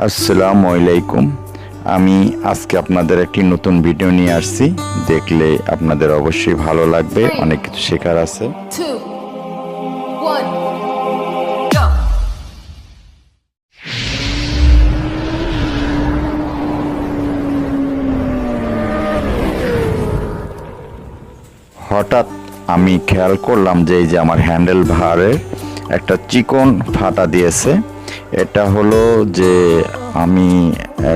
আসসালামু আলাইকুম। আমি আজকে আপনাদের একটি নতুন ভিডিও নিয়ে আসছি। দেখলে আপনাদের অবশ্যই ভালো লাগবে। অনেক কিছু শেখার আছে. হঠাৎ আমি খেয়াল করলাম যে এই যে আমার হ্যান্ডেল ভারে একটা চিকন ফাটা দিয়েছে। এটা হলো যে আমি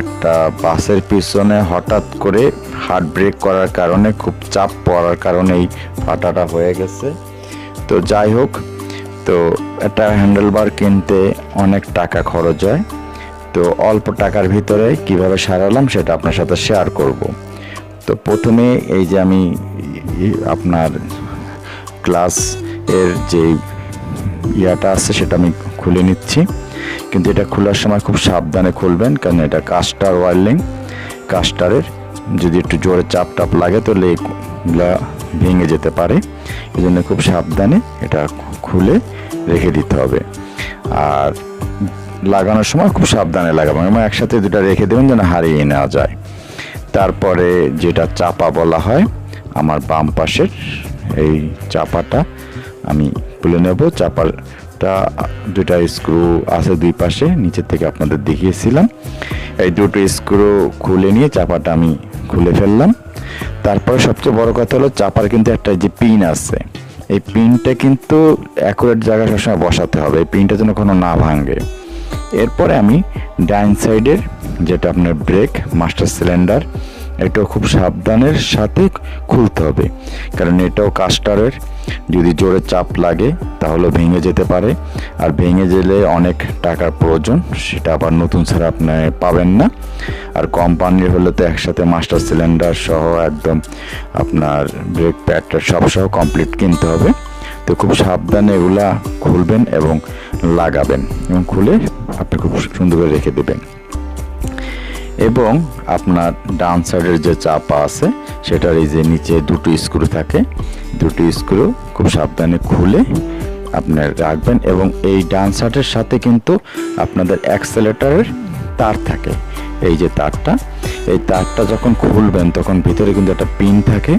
একটা বাসের পিছনে হঠাৎ করে হার্ট ব্রেক করার কারণে, খুব চাপ পড়ার কারণে এই ফাটাটা হয়ে গেছে। তো যাই হোক, তো একটা হ্যান্ডেল বার কিনতে অনেক টাকা খরচ হয়। তো অল্প টাকার ভিতরে কীভাবে সারালাম সেটা আপনার সাথে শেয়ার করব। তো প্রথমে এই যে আমি আপনার ক্লাস এর যে ইয়াটা আছে সেটা আমি খুলে নিচ্ছি। কিন্তু এটা খোলার সময় খুব সাবধানে খুলবেন, কারণ এটা কাস্টার ওয়ার্লিং। কাস্টারের যদি একটু জোরে চাপ টাপ লাগে, তাহলে এগুলা ভেঙে যেতে পারে। এই জন্য খুব সাবধানে এটা খুলে রেখে দিতে হবে। আর লাগানোর সময় খুব সাবধানে লাগাবেন, এবং একসাথে দুটা রেখে দেবেন যেন হারিয়ে নেওয়া যায়। তারপরে যেটা চাপা বলা হয়, আমার বাম পাশের এই চাপাটা আমি তুলে নেব। চাপাটা দুটা স্ক্রু আছে দুই পাশে, নিচের থেকে আপনাদের দেখিয়েছিলাম। এই দুটো স্ক্রু খুলে নিয়ে চাপাটা আমি খুলে ফেললাম। তারপরে সবচেয়ে বড় কথা হলো, চাপার কিন্তু একটা যে পিন আছে, এই পিনটা কিন্তু অ্যাকুরেট জায়গায় সবসময় বসাতে হবে, এই পিনটা যেন কোনো না ভাঙে। এরপরে আমি ডাইন সাইডের যেটা আপনার ব্রেক, মাস্টার সিলিন্ডার এটাও খুব সাবধানের সাথে খুলতে হবে। কারণ এটাও কাস্টারের, যদি জোরে চাপ লাগে তাহলে ভেঙে যেতে পারে। আর ভেঙে গেলে অনেক টাকার প্রয়োজন, সেটা আবার নতুন ছাড়া আপনি পাবেন না। আর কোম্পানির হলে তো একসাথে মাস্টার সিলিন্ডার সহ একদম আপনার ব্রেক প্যাডটা সব সহ কমপ্লিট কিনতে হবে। তো খুব সাবধানে এগুলা খুলবেন এবং লাগাবেন এবং খুলে আপনি খুব সুন্দর করে রেখে দেবেন। এবং আপনার ডান সাইডের যে চাপা আছে, সেটার এই যে নিচে দুটো স্ক্রু থাকে, দুটো স্ক্রু খুব সাবধানে খুলে আপনার রাখবেন এবং এই ডান সাইডের সাথে কিন্তু আপনাদের অ্যাক্সেলেটারের তার থাকে। এই যে তারটা এই তারটা যখন খুলবেন, তখন ভিতরে কিন্তু একটা পিন থাকে।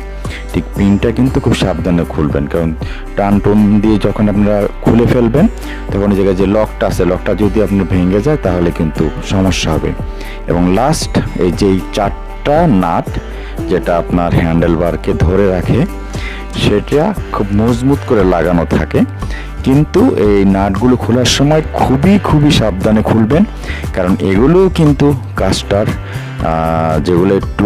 ঠিক পিনটা কিন্তু খুব সাবধানে খুলবেন, কারণ টান টন দিয়ে যখন আপনারা খুলে ফেলবেন, তখন এই জায়গায় যে লকটা আছে, লকটা যদি আপনার ভেঙে যায়, তাহলে কিন্তু সমস্যা হবে। এবং লাস্ট এই যে এই চারটা নাট যেটা আপনার হ্যান্ডেল বারকে ধরে রাখে, সেটা খুব মজবুত করে লাগানো থাকে। কিন্তু এই নাটগুলো খোলার সময় খুবই খুবই সাবধানে খুলবেন, কারণ এগুলোও কিন্তু কাস্টার যেগুলো একটু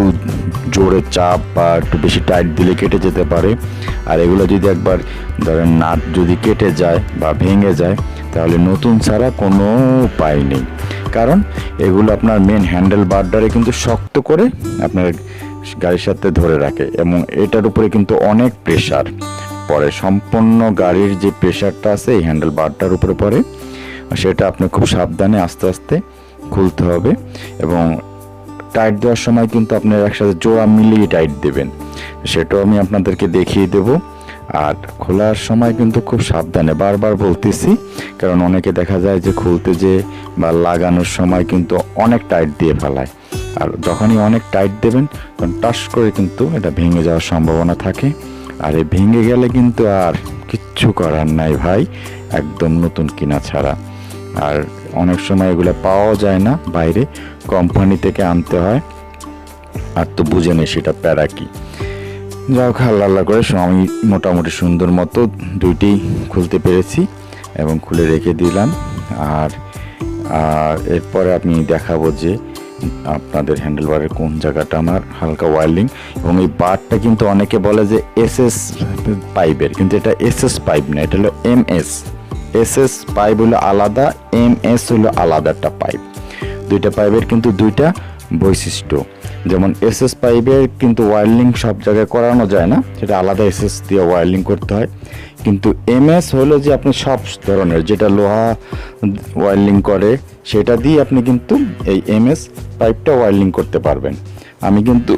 জোরে চাপ বা একটু বেশি টাইট দিলে কেটে যেতে পারে। আর এগুলো যদি একবার ধরেন নাট যদি কেটে যায় বা ভেঙে যায়, তাহলে নতুন ছাড়া কোনো উপায় নেই। কারণ এগুলো আপনার মেন হ্যান্ডেল বারডারে কিন্তু শক্ত করে আপনার গাড়ির সাথে ধরে রাখে এবং এটার উপরে কিন্তু অনেক প্রেশার পরে সম্পূর্ণ গাড়ির যে প্রেশারটা আছে, এই হ্যান্ডেল বারটার উপরে পড়ে। সেটা আপনি খুব সাবধানে আস্তে আস্তে খুলতে হবে এবং টাইট দেওয়ার সময় কিন্তু আপনার একসাথে জোড়া মিলিয়ে টাইট দেবেন। সেটাও আমি আপনাদেরকে দেখিয়ে দেব। আর খোলার সময় কিন্তু খুব সাবধানে বারবার বলতেছি, কারণ অনেকে দেখা যায় যে খুলতে যে বা লাগানোর সময় কিন্তু অনেক টাইট দিয়ে ফেলায়। আর যখনই অনেক টাইট দেবেন, তখন টাস করে কিন্তু এটা ভেঙে যাওয়ার সম্ভাবনা থাকে। আর এই ভেঙে গেলে কিন্তু আর কিচ্ছু করার নাই ভাই, একদম নতুন কিনা ছাড়া। আর অনেক সময় এগুলো পাওয়া যায় না বাইরে কোম্পানি থেকে আনতে হয়। আর তো বুঝে নেই সেটা প্যারা কি। যাই হোক আল্লাহ আল্লাহ করে আমি মোটামুটি সুন্দর মতো দুইটি খুলতে পেরেছি এবং খুলে রেখে দিলাম। আর আর এরপরে আমি দেখাবো যে আপনাদের হ্যান্ডেল বারের কোন জায়গাটা আমার হালকা ওয়ার্লিং এবং এই বারটা কিন্তু অনেকে বলে যে এস এস পাইপের, কিন্তু এটা এস এস পাইপ না, এটা হলো M S S S pipe হলো আলাদা এম এস হলো আলাদা একটা পাইপ। দুইটা পাইপের কিন্তু দুইটা বৈশিষ্ট্য। যেমন এস এস পাইপের কিন্তু ওয়ার্লিং সব জায়গায় করানো যায় না, সেটা আলাদা এস এস দিয়ে ওয়ার্লিং করতে হয়। কিন্তু এমএস হলো যে আপনি সব ধরনের, যেটা লোহা ওয়ার্লিং করে, সেটা দিয়ে আপনি কিন্তু এই এমএস পাইপটা ওয়ার্লিং করতে পারবেন। আমি কিন্তু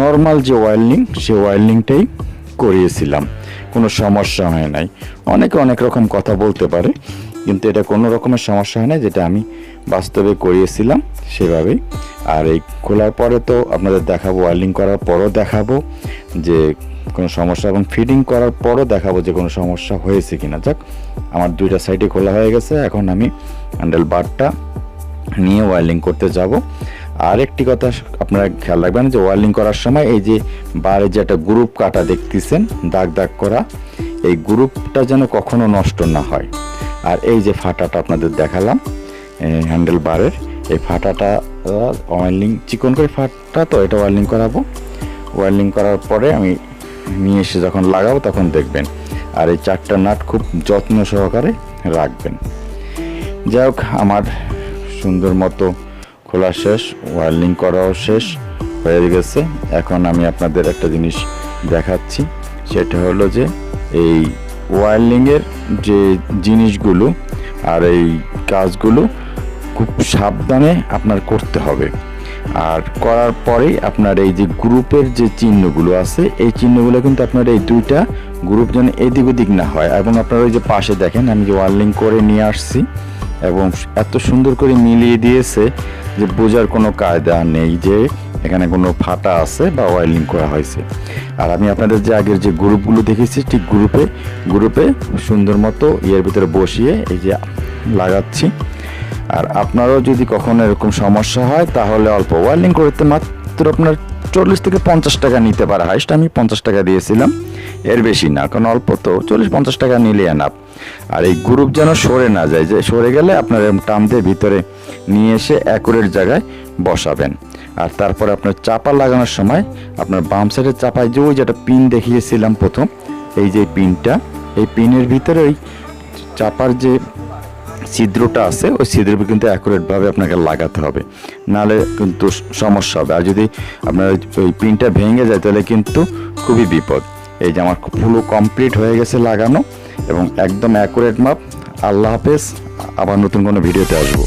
নর্মাল যে ওয়ার্লিং সে ওয়ার্লিংটাই করিয়েছিলাম। কোনো সমস্যা হয় নাই। অনেকে অনেক রকম কথা বলতে পারে। কিন্তু এটা কোনো রকমের সমস্যা হয় না, যেটা আমি বাস্তবে করিয়েছিলাম সেভাবেই। আর এই খোলার পরে তো আপনাদের দেখাবো ওয়ার্লিং করার পরও দেখাবো যে কোনো সমস্যা এবং ফিডিং করার পরও দেখাবো যে কোনো সমস্যা হয়েছে কিনা। যাক, আমার দুইটা সাইডে খোলা হয়ে গেছে, এখন আমি হ্যান্ডেল বারটা নিয়ে ওয়ার্লিং করতে যাব। আর একটি কথা আপনারা খেয়াল রাখবেন যে ওয়ার্লিং করার সময় এই যে বারে যে একটা গ্রুপ কাটা দেখতেছেন, দাগ দাগ করা, এই গ্রুপটা যেন কখনো নষ্ট না হয়। আর এই যে ফাটাটা আপনাদের দেখালাম হ্যান্ডেল বারের এই ফাটাটা ওয়ার্লিং চিকন করে ফাটা তো, এটা ওয়ার্লিং করাবো। ওয়ার্লিং করার পরে আমি নিয়ে এসে যখন লাগাবো তখন দেখবেন, আর এই চারটা নাট খুব যত্ন সহকারে রাখবেন। যাই হোক, আমার সুন্দর মতো খোলা শেষ ওয়ার্লিং করাও শেষ হয়ে গেছে। এখন আমি আপনাদের একটা জিনিস দেখাচ্ছি, সেটা হলো যে এই ওয়ার্লিংয়ের যে জিনিসগুলো আর এই কাজগুলো খুব সাবধানে আপনার করতে হবে। আর করার পরেই আপনার এই যে গ্রুপের যে চিহ্নগুলো আছে, এই চিহ্নগুলো কিন্তু আপনার এই দুইটা গ্রুপ যেন এদিক ওদিক না হয়। এবং আপনার ওই যে পাশে দেখেন, আমি যে ওয়ার্লিং করে নিয়ে আসছি এবং এত সুন্দর করে মিলিয়ে দিয়েছে যে বোঝার কোনো কায়দা নেই যে এখানে কোনো ফাটা আছে বা ওয়ার্লিং করা হয়েছে। আর আমি আপনাদের যে আগের যে গ্রুপগুলো দেখেছি, ঠিক গ্রুপে গ্রুপে সুন্দর মতো ইয়ের ভিতরে বসিয়ে এই যে লাগাচ্ছি। আর আপনারও যদি কখনো এরকম সমস্যা হয়, তাহলে অল্প ওয়ার্লিং করতে মাত্র আপনার চল্লিশ থেকে পঞ্চাশ টাকা নিতে পারে। হাইস্ট আমি পঞ্চাশ টাকা দিয়েছিলাম, এর বেশি না, কারণ অল্প তো, চল্লিশ পঞ্চাশ টাকা নিলে এনাপ আর এই গ্রুপ যেন সরে না যায়, যে সরে গেলে আপনার টান দিয়ে ভিতরে নিয়ে এসে অ্যাকুরেট জায়গায় বসাবেন। আর তারপরে আপনার চাপা লাগানোর সময় আপনার বাম সাইডের চাপায় যে ওই যেটা পিন দেখিয়েছিলাম প্রথম, এই যে পিনটা এই পিনের ভিতরে ওই চাপার যে ছিদ্রটা আছে, ওই ছিদ্রের কিন্তু অ্যাকুরেটভাবে আপনাকে লাগাতে হবে। নাহলে কিন্তু সমস্যা হবে। আর যদি আপনার ওই- পিনটা ভেঙে যায়, তাহলে কিন্তু খুবই বিপদ। এই যে আমার পুরো কমপ্লিট হয়ে গেছে লাগানো এবং একদম অ্যাকুরেট মাপ। আল্লাহ হাফেজ, আবার নতুন কোনো ভিডিওতে আসব।